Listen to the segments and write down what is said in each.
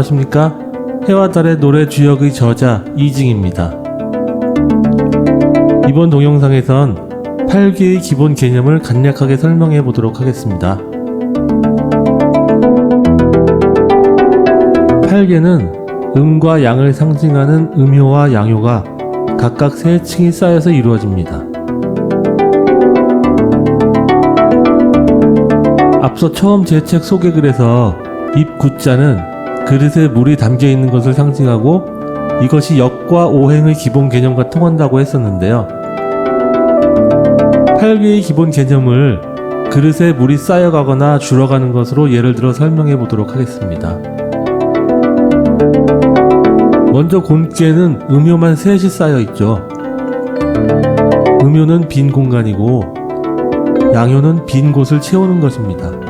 안녕하십니까? 해와 달의 노래 주역의 저자 이징입니다. 이번 동영상에선 8개의 기본 개념을 간략하게 설명해 보도록 하겠습니다. 8개는 음과 양을 상징하는 음효와 양효가 각각 세 층이 쌓여서 이루어집니다. 앞서 처음 제 책 소개글에서 입 구자는 그릇에 물이 담겨 있는 것을 상징하고 이것이 역과 오행의 기본 개념과 통한다고 했었는데요. 8개의 기본 개념을 그릇에 물이 쌓여가거나 줄어가는 것으로 예를 들어 설명해 보도록 하겠습니다. 먼저 곤깨는 음효만 셋이 쌓여 있죠. 음효는 빈 공간이고 양효는 빈 곳을 채우는 것입니다.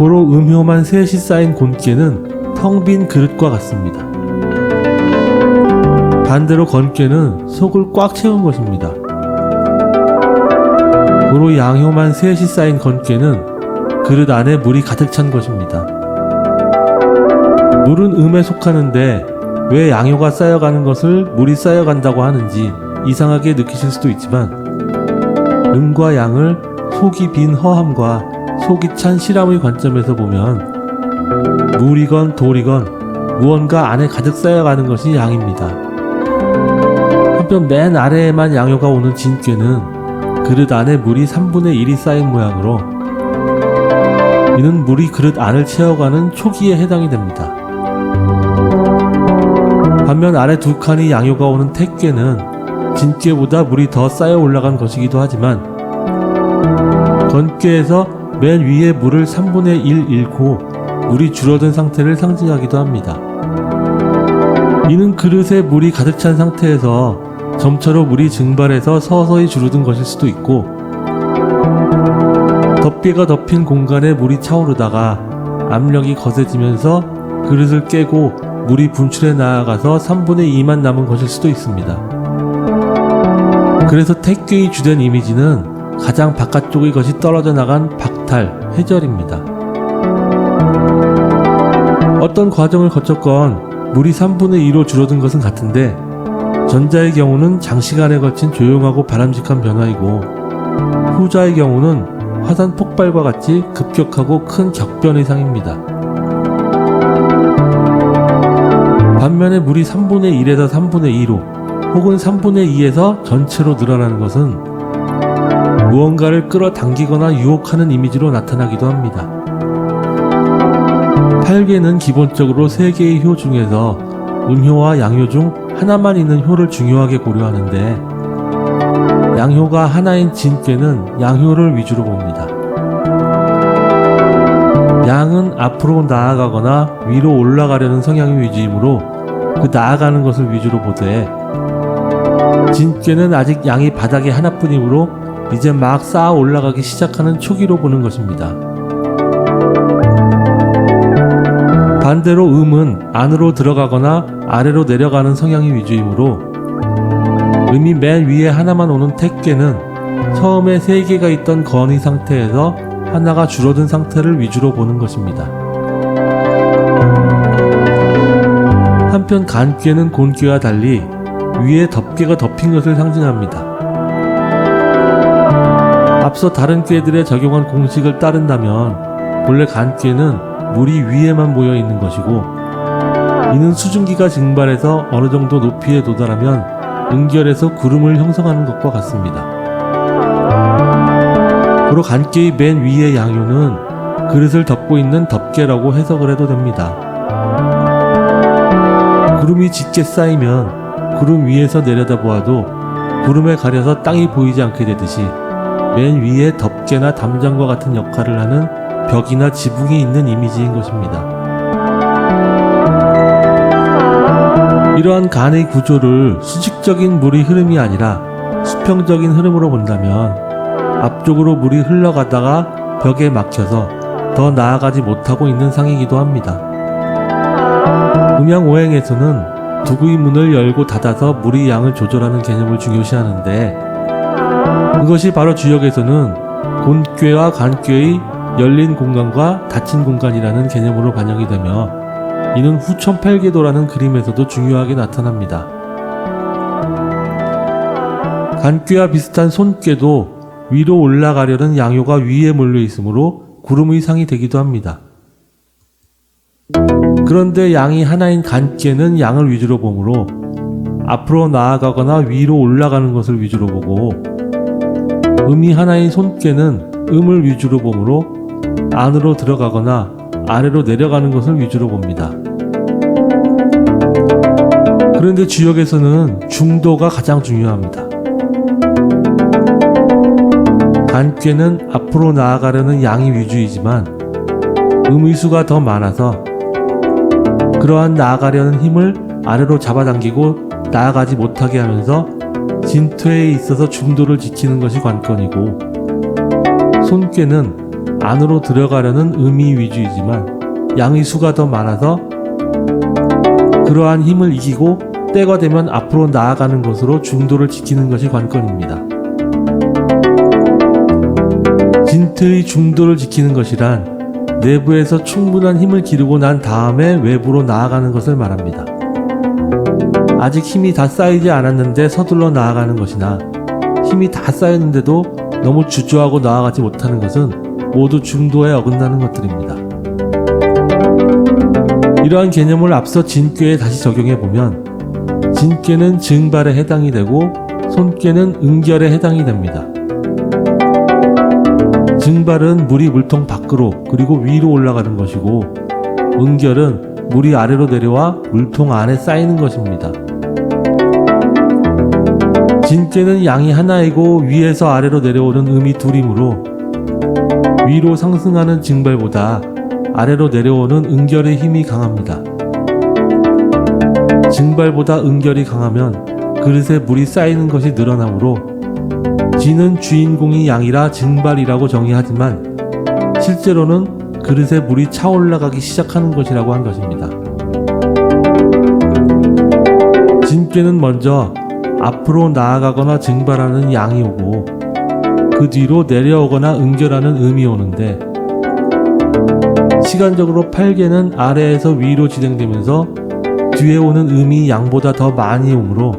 고로 음효만 셋이 쌓인 곤깨는 텅 빈 그릇과 같습니다. 반대로 건깨는 속을 꽉 채운 것입니다. 고로 양효만 셋이 쌓인 건깨는 그릇 안에 물이 가득 찬 것입니다. 물은 음에 속하는데 왜 양효가 쌓여가는 것을 물이 쌓여간다고 하는지 이상하게 느끼실 수도 있지만 음과 양을 속이 빈 허함과 속이 찬 실함의 관점에서 보면 물이건 돌이건 무언가 안에 가득 쌓여가는 것이 양입니다. 한편 맨 아래에만 양효가 오는 진꾀는 그릇 안에 물이 3분의 1이 쌓인 모양으로 이는 물이 그릇 안을 채워가는 초기에 해당이 됩니다. 반면 아래 두 칸이 양효가 오는 택괴는 진괴보다 물이 더 쌓여 올라간 것이기도 하지만 건괴에서 맨 위에 물을 3분의 1 잃고 물이 줄어든 상태를 상징하기도 합니다. 이는 그릇에 물이 가득 찬 상태에서 점차로 물이 증발해서 서서히 줄어든 것일 수도 있고 덮개가 덮인 공간에 물이 차오르다가 압력이 거세지면서 그릇을 깨고 물이 분출해 나아가서 3분의 2만 남은 것일 수도 있습니다. 그래서 택괴의 주된 이미지는 가장 바깥쪽의 것이 떨어져 나간 박탈, 해절입니다. 어떤 과정을 거쳤건 물이 3분의 2로 줄어든 것은 같은데 전자의 경우는 장시간에 거친 조용하고 바람직한 변화이고 후자의 경우는 화산 폭발과 같이 급격하고 큰 격변의 상입니다. 반면에 물이 3분의 1에서 3분의 2로 혹은 3분의 2에서 전체로 늘어나는 것은 무언가를 끌어당기거나 유혹하는 이미지로 나타나기도 합니다. 8개는 기본적으로 3개의 효 중에서 음효와 양효 중 하나만 있는 효를 중요하게 고려하는데 양효가 하나인 진께는 양효를 위주로 봅니다. 양은 앞으로 나아가거나 위로 올라가려는 성향의 위주이므로 그 나아가는 것을 위주로 보되 진께는 아직 양이 바닥에 하나뿐이므로 이제 막 쌓아 올라가기 시작하는 초기로 보는 것입니다. 반대로 음은 안으로 들어가거나 아래로 내려가는 성향이 위주이므로 음이 맨 위에 하나만 오는 택괴는 처음에 세 개가 있던 건의 상태에서 하나가 줄어든 상태를 위주로 보는 것입니다. 한편 간괴는 곤괴와 달리 위에 덮개가 덮인 것을 상징합니다. 앞서 다른 꾀들에 적용한 공식을 따른다면 본래 간꾀는 물이 위에만 모여 있는 것이고 이는 수증기가 증발해서 어느 정도 높이에 도달하면 응결해서 구름을 형성하는 것과 같습니다. 고로 간깨의 맨 위의 양효는 그릇을 덮고 있는 덮개라고 해석을 해도 됩니다. 구름이 짙게 쌓이면 구름 위에서 내려다보아도 구름에 가려서 땅이 보이지 않게 되듯이 맨 위에 덮개나 담장과 같은 역할을 하는 벽이나 지붕이 있는 이미지인 것입니다. 이러한 간의 구조를 수직적인 물의 흐름이 아니라 수평적인 흐름으로 본다면 앞쪽으로 물이 흘러가다가 벽에 막혀서 더 나아가지 못하고 있는 상이기도 합니다. 음양오행에서는 두구의 문을 열고 닫아서 물의 양을 조절하는 개념을 중요시하는데 그것이 바로 주역에서는 곤괴와 간괴의 열린 공간과 닫힌 공간이라는 개념으로 반영이 되며 이는 후천 팔계도라는 그림에서도 중요하게 나타납니다. 간꾀와 비슷한 손꾀도 위로 올라가려는 양요가 위에 몰려 있으므로 구름 의 상이 되기도 합니다. 그런데 양이 하나인 간꾀는 양을 위주로 보므로 앞으로 나아가거나 위로 올라가는 것을 위주로 보고 음이 하나인 손꾀는 음을 위주로 보므로 안으로 들어가거나 아래로 내려가는 것을 위주로 봅니다. 그런데 주역에서는 중도가 가장 중요합니다. 간꾀는 앞으로 나아가려는 양이 위주이지만 음의 수가 더 많아서 그러한 나아가려는 힘을 아래로 잡아당기고 나아가지 못하게 하면서 진퇴에 있어서 중도를 지키는 것이 관건이고 손꾀는 안으로 들어가려는 의미 위주이지만 양의 수가 더 많아서 그러한 힘을 이기고 때가 되면 앞으로 나아가는 것으로 중도를 지키는 것이 관건입니다. 진퇴의 중도를 지키는 것이란 내부에서 충분한 힘을 기르고 난 다음에 외부로 나아가는 것을 말합니다. 아직 힘이 다 쌓이지 않았는데 서둘러 나아가는 것이나 힘이 다 쌓였는데도 너무 주저하고 나아가지 못하는 것은 모두 중도에 어긋나는 것들입니다. 이러한 개념을 앞서 진꾀에 다시 적용해 보면 진꾀는 증발에 해당이 되고 손꾀는 응결에 해당이 됩니다. 증발은 물이 물통 밖으로 그리고 위로 올라가는 것이고 응결은 물이 아래로 내려와 물통 안에 쌓이는 것입니다. 진께는 양이 하나이고 위에서 아래로 내려오는 음이 둘이므로 위로 상승하는 증발보다 아래로 내려오는 응결의 힘이 강합니다. 증발보다 응결이 강하면 그릇에 물이 쌓이는 것이 늘어나므로 진은 주인공이 양이라 증발이라고 정의하지만 실제로는 그릇에 물이 차올라가기 시작하는 것이라고 한 것입니다. 진께는 먼저 앞으로 나아가거나 증발하는 양이 오고 그 뒤로 내려오거나 응결하는 음이 오는데 시간적으로 8개는 아래에서 위로 진행되면서 뒤에 오는 음이 양보다 더 많이 오므로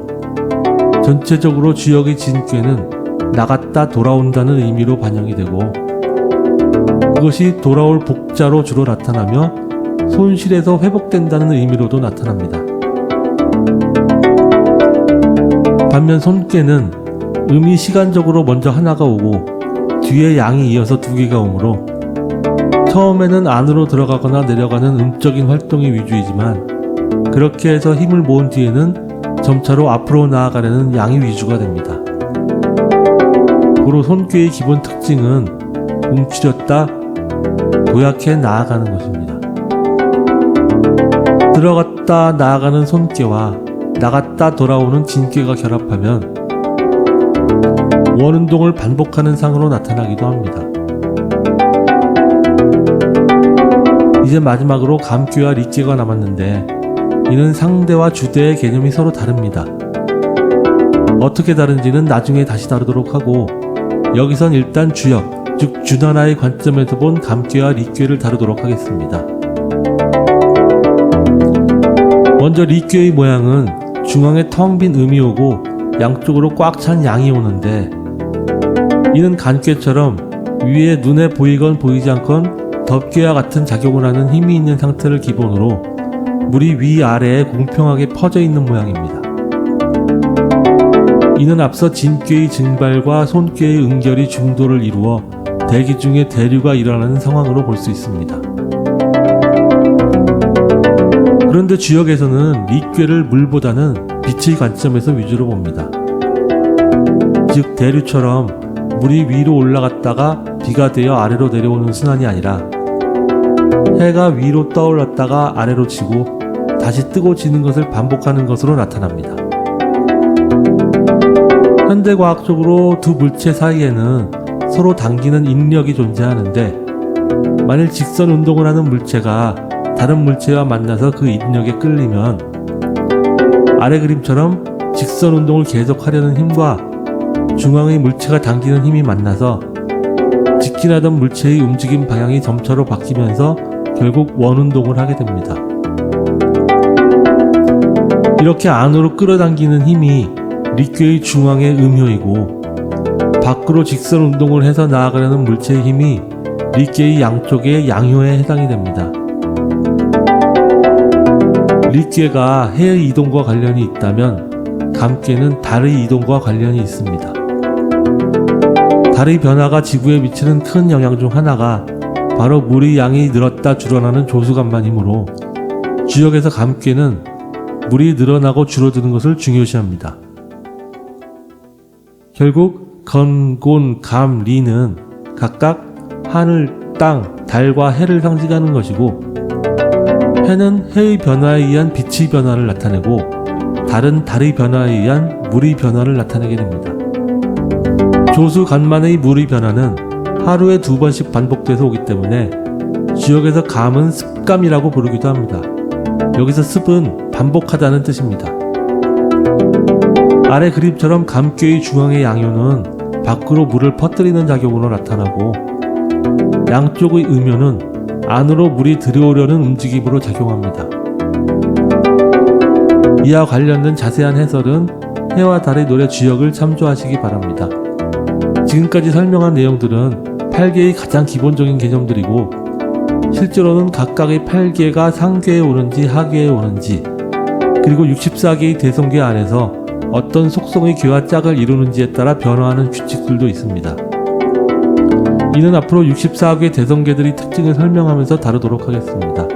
전체적으로 주역의 진꾀는 나갔다 돌아온다는 의미로 반영이 되고 그것이 돌아올 복자로 주로 나타나며 손실에서 회복된다는 의미로도 나타납니다. 반면 손께는 음이 시간적으로 먼저 하나가 오고 뒤에 양이 이어서 두 개가 오므로 처음에는 안으로 들어가거나 내려가는 음적인 활동이 위주이지만 그렇게 해서 힘을 모은 뒤에는 점차로 앞으로 나아가려는 양이 위주가 됩니다. 고로 손꾀의 기본 특징은 움츠렸다 도약해 나아가는 것입니다. 들어갔다 나아가는 손꾀와 나갔다 돌아오는 진꾀가 결합하면 원운동을 반복하는 상으로 나타나기도 합니다. 이제 마지막으로 감꾀와 리꾀가 남았는데 이는 상대와 주대의 개념이 서로 다릅니다. 어떻게 다른지는 나중에 다시 다루도록 하고 여기선 일단 주역, 즉 주단화의 관점에서 본 감꾀와 리꾀를 다루도록 하겠습니다. 먼저 리꾀의 모양은 중앙에 텅 빈 음이 오고 양쪽으로 꽉 찬 양이 오는데 이는 간꾀처럼 위에 눈에 보이건 보이지 않건 덮개와 같은 작용을 하는 힘이 있는 상태를 기본으로 물이 위아래에 공평하게 퍼져 있는 모양입니다. 이는 앞서 진꾀의 증발과 손꾀의 응결이 중도를 이루어 대기 중에 대류가 일어나는 상황으로 볼 수 있습니다. 그런데 주역에서는 리꾀를 물보다는 빛의 관점에서 위주로 봅니다. 즉 대류처럼 물이 위로 올라갔다가 비가 되어 아래로 내려오는 순환이 아니라 해가 위로 떠올랐다가 아래로 지고 다시 뜨고 지는 것을 반복하는 것으로 나타납니다. 현대과학적으로 두 물체 사이에는 서로 당기는 인력이 존재하는데 만일 직선 운동을 하는 물체가 다른 물체와 만나서 그 인력에 끌리면 아래 그림처럼 직선 운동을 계속하려는 힘과 중앙의 물체가 당기는 힘이 만나서 직진하던 물체의 움직임 방향이 점차로 바뀌면서 결국 원운동을 하게 됩니다. 이렇게 안으로 끌어당기는 힘이 리퀴의 중앙의 음효이고 밖으로 직선 운동을 해서 나아가려는 물체의 힘이 리퀴의 양쪽의 양효에 해당이 됩니다. 리퀴가 해의 이동과 관련이 있다면 감께는 달의 이동과 관련이 있습니다. 달의 변화가 지구에 미치는 큰 영향 중 하나가 바로 물의 양이 늘었다 줄어나는 조수간만이므로 주역에서 감께는 물이 늘어나고 줄어드는 것을 중요시합니다. 결국 건, 곤, 감, 리는 각각 하늘, 땅, 달과 해를 상징하는 것이고 해는 해의 변화에 의한 빛의 변화를 나타내고 달은 달의 변화에 의한 물의 변화를 나타내게 됩니다. 조수 간만의 물의 변화는 하루에 두 번씩 반복돼서 오기 때문에 지역에서 감은 습감이라고 부르기도 합니다. 여기서 습은 반복하다는 뜻입니다. 아래 그림처럼 감귀의 중앙의 양효는 밖으로 물을 퍼뜨리는 작용으로 나타나고 양쪽의 음효는 안으로 물이 들어오려는 움직임으로 작용합니다. 이와 관련된 자세한 해설은 해와 달의 노래 주역을 참조하시기 바랍니다. 지금까지 설명한 내용들은 8개의 가장 기본적인 개념들이고 실제로는 각각의 8개가 상계에 오는지 하계에 오는지 그리고 64개의 대성계 안에서 어떤 속성의 괴와 짝을 이루는지에 따라 변화하는 규칙들도 있습니다. 이는 앞으로 64개 대성계들의 특징을 설명하면서 다루도록 하겠습니다.